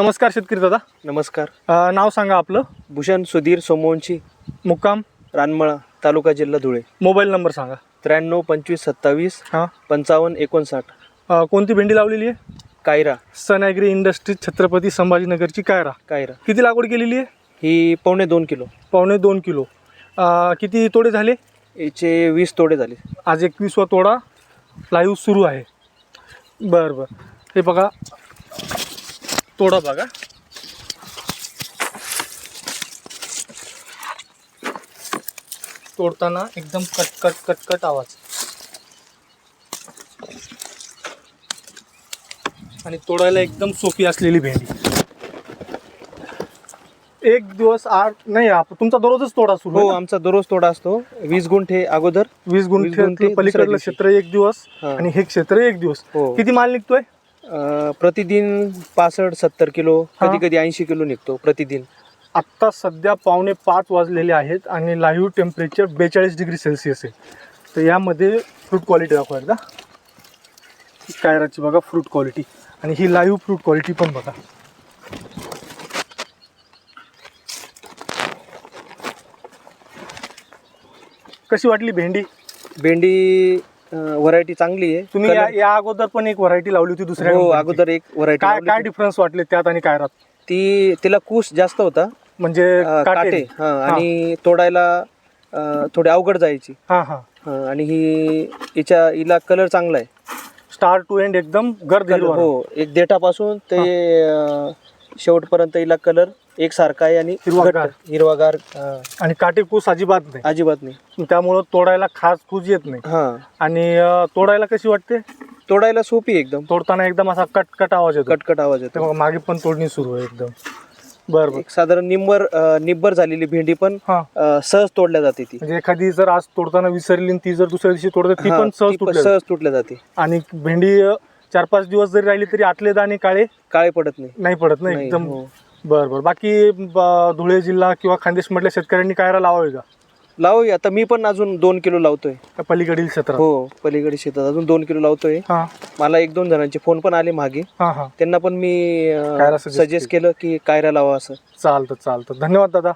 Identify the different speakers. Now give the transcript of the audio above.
Speaker 1: नमस्कार शेतकरी दादा.
Speaker 2: नमस्कार.
Speaker 1: अ, नाव सांगा आपलं.
Speaker 2: भूषण सुधीर सोमवंशी.
Speaker 1: मुक्काम.
Speaker 2: रानमळा तालुका जिल्हा धुळे.
Speaker 1: मोबाईल नंबर सांगा.
Speaker 2: त्र्याण्णव पंचवीस सत्तावीस
Speaker 1: हां.
Speaker 2: पंचावन्न एकोणसाठ.
Speaker 1: अ, कोणती भेंडी लावलेली आहे?
Speaker 2: कायरा.
Speaker 1: सन ॲग्री इंडस्ट्रीज छत्रपती संभाजीनगरची कायरा.
Speaker 2: कायरा.
Speaker 1: किती लागवड केलेली आहे?
Speaker 2: ही पावणे दोन किलो.
Speaker 1: पावणे दोन किलो. अ, किती तोडे झाले?
Speaker 2: याचे वीस तोडे झाले.
Speaker 1: आज एकवीसवा तोडा. लाईव्ह सुरू आहे. बरं बरं. हे बघा. तोडा बघा. तोडताना एकदम कटकट कटकट आवाज. आणि तोडायला एकदम सोपी असलेली भेंडी. एक दिवस आठ नाही आप- तुमचा दररोजच तोडा सुरू
Speaker 2: हो
Speaker 1: आहे ना?
Speaker 2: आमचा दररोज तोडा असतो. वीस गुंठे अगोदर.
Speaker 1: वीस
Speaker 2: वीस
Speaker 1: गुंठे पलीकडलं. क्षेत्र एक दिवस
Speaker 2: हा.
Speaker 1: आणि हे क्षेत्र एक दिवस.
Speaker 2: हो.
Speaker 1: किती माल निघतोय?
Speaker 2: प्रतिदिन पासष्ट सत्तर किलो
Speaker 1: हा.
Speaker 2: कधी कधी ऐंशी किलो निघतो प्रतिदिन.
Speaker 1: आत्ता सध्या पावणे पाच वाजलेले आहेत आणि लाईव्ह टेम्परेचर बेचाळीस डिग्री सेल्सिअस आहे. तर यामध्ये फ्रूट क्वालिटी दाखवा एकदा. कायराची बघा फ्रूट क्वालिटी आणि ही लाईव्ह फ्रूट क्वालिटी पण बघा. कशी वाटली भेंडी?
Speaker 2: भेंडी व्हरायटी चांगली आहे.
Speaker 1: तुम्ही या,
Speaker 2: Colour-
Speaker 1: या अगोदर पण एक व्हरायटी लावली होती दुसऱ्या
Speaker 2: हो
Speaker 1: company ची.
Speaker 2: अगोदर एक व्हरायटी
Speaker 1: काय काय डिफरन्स वाटले त्यात आणि कायरात
Speaker 2: ती तिला कूस जास्त होता.
Speaker 1: म्हणजे
Speaker 2: अं,
Speaker 1: काटे.
Speaker 2: काटे हा आणि तोडायला अं, थोडी अवघड जायची.
Speaker 1: हा हा.
Speaker 2: हा, आणि ही हिच्या हिला कलर चांगला आहे.
Speaker 1: स्टार टू एंड एकदम गर्द
Speaker 2: Colour,
Speaker 1: हिरवा.
Speaker 2: हो एक देठापासून ते अं, शेवटपर्यंत हिला कलर एकसारखा आहे आणि
Speaker 1: हिरवागार.
Speaker 2: घट्ट, हिरवागार
Speaker 1: आणि काटेकूस अजिबात नाही.
Speaker 2: अजिबात नाही.
Speaker 1: त्यामुळं तोडायला खास खूज येत नाही.
Speaker 2: हा.
Speaker 1: आणि अं, तोडायला कशी वाटते?
Speaker 2: तोडायला सोपी आहे एकदम.
Speaker 1: तोडताना एकदम असा कटकट आवाज येतो.
Speaker 2: कटकट आवाज येतो.
Speaker 1: मागे पण तोडणी सुरू आहे एकदम. बरं बरं.
Speaker 2: एक साधारण निंबर अं, निब्बर झालेली भेंडी पण
Speaker 1: हा.
Speaker 2: अं, सहज तोडल्या जाते ती.
Speaker 1: म्हणजे एखादी जर आज तोडताना विसरली आणि ती जर दुसऱ्या दिवशी तोडते ती
Speaker 2: हा,
Speaker 1: पण सहज
Speaker 2: ती पण
Speaker 1: तुटली
Speaker 2: सहज तुटल्या जाते.
Speaker 1: आणि भेंडी चार पाच दिवस जरी राहिली तरी आतले दाणे काळे
Speaker 2: काळे पडत नाही.
Speaker 1: नाही पडत नाही
Speaker 2: नाही,
Speaker 1: एकदम
Speaker 2: हो.
Speaker 1: बरं बरं. बाकी ब- धुळे जिल्हा किंवा खानदेश मधल्या शेतकऱ्यांनी कायरा लावावे का?
Speaker 2: लावूया. आता मी पण अजून दोन किलो लावतोय.
Speaker 1: त्या पलीकडील क्षेत्रात?
Speaker 2: हो पलीकडे शेतात अजून दोन किलो लावतोय.
Speaker 1: हा.
Speaker 2: मला एक दोन जणांचे फोन पण आले मागे.
Speaker 1: हा हा.
Speaker 2: त्यांना पण मी
Speaker 1: कायरा suggest
Speaker 2: सजेस्ट केलं की कायरा लावा असं.
Speaker 1: चालतं चालतं. धन्यवाद दादा.